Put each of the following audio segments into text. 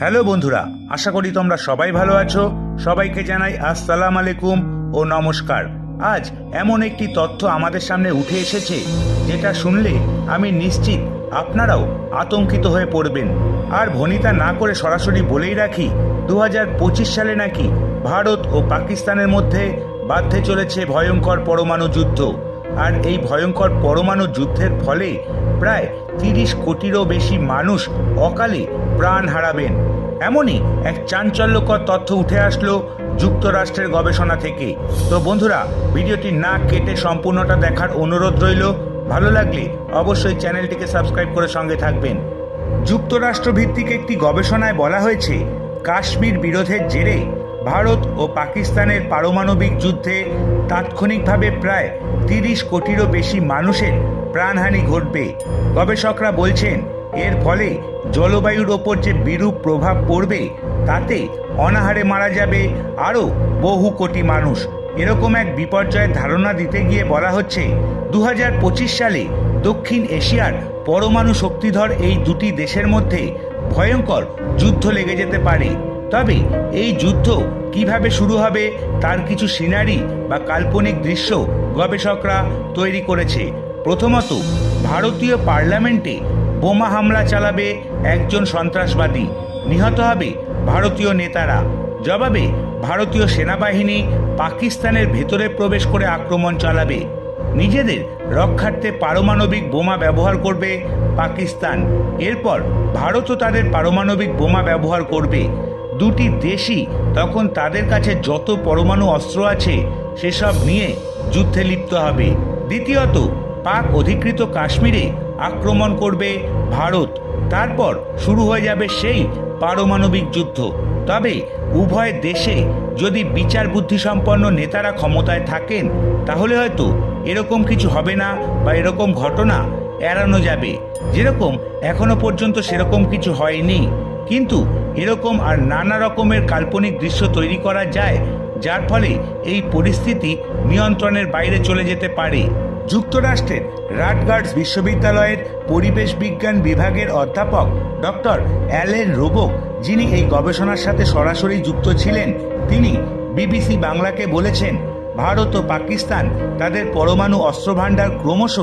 Hello বন্ধুরা, আশা করি তোমরা সবাই ভালো আছো। সবাইকে জানাই আসসালাম আলাইকুম ও নমস্কার। আজ এমন একটি তথ্য আমাদের সামনে উঠে এসেছে, যেটা শুনলে আমি নিশ্চিত আপনারাও আতঙ্কিত হয়ে পড়বেন। আর ভনিতা না করে সরাসরি বলেই রাখি দু হাজার পঁচিশ সালে নাকি ভারত ও পাকিস্তানের মধ্যে বাধ্যে চলেছে ভয়ঙ্কর পরমাণু যুদ্ধ। আর এই ভয়ঙ্কর পরমাণু যুদ্ধের ফলে প্রায় তিরিশ কোটিরও বেশি মানুষ অকালে প্রাণ হারাবেন। এমনই এক চাঞ্চল্যকর তথ্য উঠে আসলো যুক্তরাষ্ট্রের গবেষণা থেকে। তো বন্ধুরা, ভিডিওটি না কেটে সম্পূর্ণটা দেখার অনুরোধ রইল। ভালো লাগলে অবশ্যই চ্যানেলটিকে সাবস্ক্রাইব করে সঙ্গে থাকবেন। যুক্তরাষ্ট্র ভিত্তিক একটি গবেষণায় বলা হয়েছে, কাশ্মীর বিরোধের জেরে ভারত ও পাকিস্তানের পারমাণবিক যুদ্ধে তাৎক্ষণিকভাবে প্রায় তিরিশ কোটিরও বেশি মানুষের প্রাণহানি ঘটবে। গবেষকরা বলছেন, এর ফলে জলবায়ুর ওপর যে বিরূপ প্রভাব পড়বে, তাতে অনাহারে মারা যাবে আরও বহু কোটি মানুষ। এরকম এক বিপর্যয়ের ধারণা দিতে গিয়ে বলা হচ্ছে দু হাজার পঁচিশ সালে দক্ষিণ এশিয়ার পরমাণু শক্তিধর এই দুটি দেশের মধ্যে ভয়ঙ্কর যুদ্ধ লেগে যেতে পারে। তবে এই যুদ্ধ কীভাবে শুরু হবে, তার কিছু সিনারি বা কাল্পনিক দৃশ্য গবেষকরা তৈরি করেছে। প্রথমত, ভারতীয় পার্লামেন্টে বোমা হামলা চালাবে একজন সন্ত্রাসবাদী। নিহত হবে ভারতীয় নেতারা। জবাবে, ভারতীয় সেনাবাহিনী পাকিস্তানের ভেতরে প্রবেশ করে আক্রমণ চালাবে। নিজেদের রক্ষার্থে পারমাণবিক বোমা ব্যবহার করবে পাকিস্তান। এরপর ভারতও তাদের পারমাণবিক বোমা ব্যবহার করবে। দুটি দেশই তখন তাদের কাছে যত পরমাণু অস্ত্র আছে, সেসব নিয়ে যুদ্ধে লিপ্ত হবে। দ্বিতীয়ত, পাক অধিকৃত কাশ্মীরে আক্রমণ করবে ভারত। তারপর শুরু হয়ে যাবে সেই পারমাণবিক যুদ্ধ। তবে উভয় দেশে যদি বিচার বুদ্ধিসম্পন্ন নেতারা ক্ষমতায় থাকেন, তাহলে হয়তো এরকম কিছু হবে না বা এরকম ঘটনা এড়ানো যাবে। যেরকম এখনও পর্যন্ত সেরকম কিছু হয়নি। কিন্তু এরকম আর নানা রকমের কাল্পনিক দৃশ্য তৈরি করা যায়, যার ফলে এই পরিস্থিতি নিয়ন্ত্রণের বাইরে চলে যেতে পারে। যুক্তরাষ্ট্রের রাটগার্ডস বিশ্ববিদ্যালয়ের পরিবেশ বিজ্ঞান বিভাগের অধ্যাপক ডক্টর অ্যালেন রোবক, যিনি এই গবেষণার সাথে সরাসরি যুক্ত ছিলেন, তিনি বিবিসি বাংলাকে বলেছেন, ভারত ও পাকিস্তান তাদের পরমাণু অস্ত্রভাণ্ডার ক্রমশ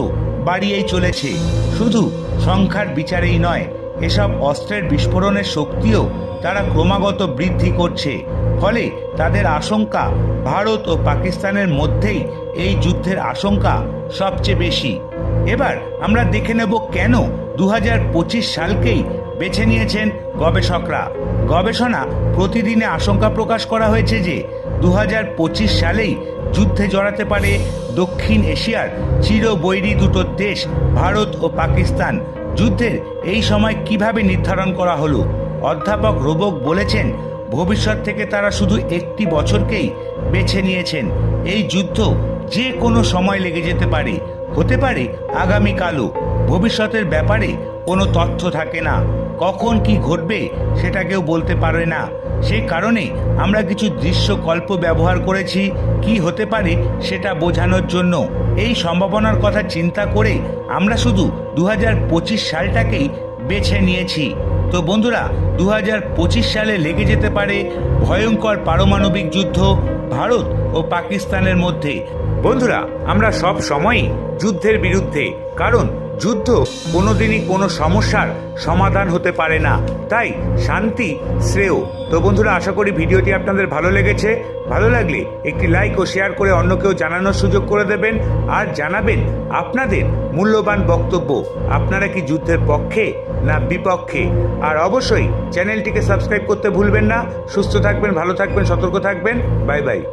বাড়িয়েই চলেছে। শুধু সংখ্যার বিচারেই নয় এসব অস্ত্রের বিস্ফোরণের শক্তিও তারা ক্রমাগত বৃদ্ধি করছে। ফলে তাদের আশঙ্কা ভারত ও পাকিস্তানের মধ্যেই এই যুদ্ধের আশঙ্কা সবচেয়ে বেশি। এবার আমরা দেখে নেব কেন দু হাজার পঁচিশ সালকেই বেছে নিয়েছেন গবেষকরা। গবেষণা প্রতিদিনে আশঙ্কা প্রকাশ করা হয়েছে যে দু হাজার পঁচিশ সালেই যুদ্ধে জড়াতে পারে দক্ষিণ এশিয়ার চিরবৈরী দুটো দেশ, ভারত ও পাকিস্তান। যুদ্ধের এই সময় কীভাবে নির্ধারণ করা হলো? অধ্যাপক রোবক বলেছেন, ভবিষ্যৎ থেকে তারা শুধু একটি বছরকেই বেছে নিয়েছেন। এই যুদ্ধ যে কোনো সময় লেগে যেতে পারে। হতে পারে আগামীকালও। ভবিষ্যতের ব্যাপারে কোনো তথ্য থাকে না। কখন কি ঘটবে সেটা কেউ বলতে পারে না। সেই কারণে আমরা কিছু দৃশ্যকল্প ব্যবহার করেছি। কি হতে পারে সেটা বোঝানোর জন্য। এই সম্ভাবনার কথা চিন্তা করে আমরা শুধু দু হাজার পঁচিশ সালটাকেই বেছে নিয়েছি। তো বন্ধুরা দু হাজার পঁচিশ সালে লেগে যেতে পারে ভয়ঙ্কর পারমাণবিক যুদ্ধ ভারত ও পাকিস্তানের মধ্যে। বন্ধুরা, আমরা সব সময়ই যুদ্ধের বিরুদ্ধে, কারণ যুদ্ধ কোনোদিনই কোনো সমস্যার সমাধান হতে পারে না। তাই শান্তি শ্রেয়। তো বন্ধুরা, আশা করি ভিডিওটি আপনাদের ভালো লেগেছে। ভালো লাগলে একটি লাইক ও শেয়ার করে অন্য কেউ জানানোর সুযোগ করে দেবেন। আর জানাবেন আপনাদের মূল্যবান বক্তব্য। আপনারা কি যুদ্ধের পক্ষে না বিপক্ষে? আর অবশ্যই চ্যানেলটিকে সাবস্ক্রাইব করতে ভুলবেন না। সুস্থ থাকবেন, ভালো থাকবেন, সতর্ক থাকবেন। Bye bye.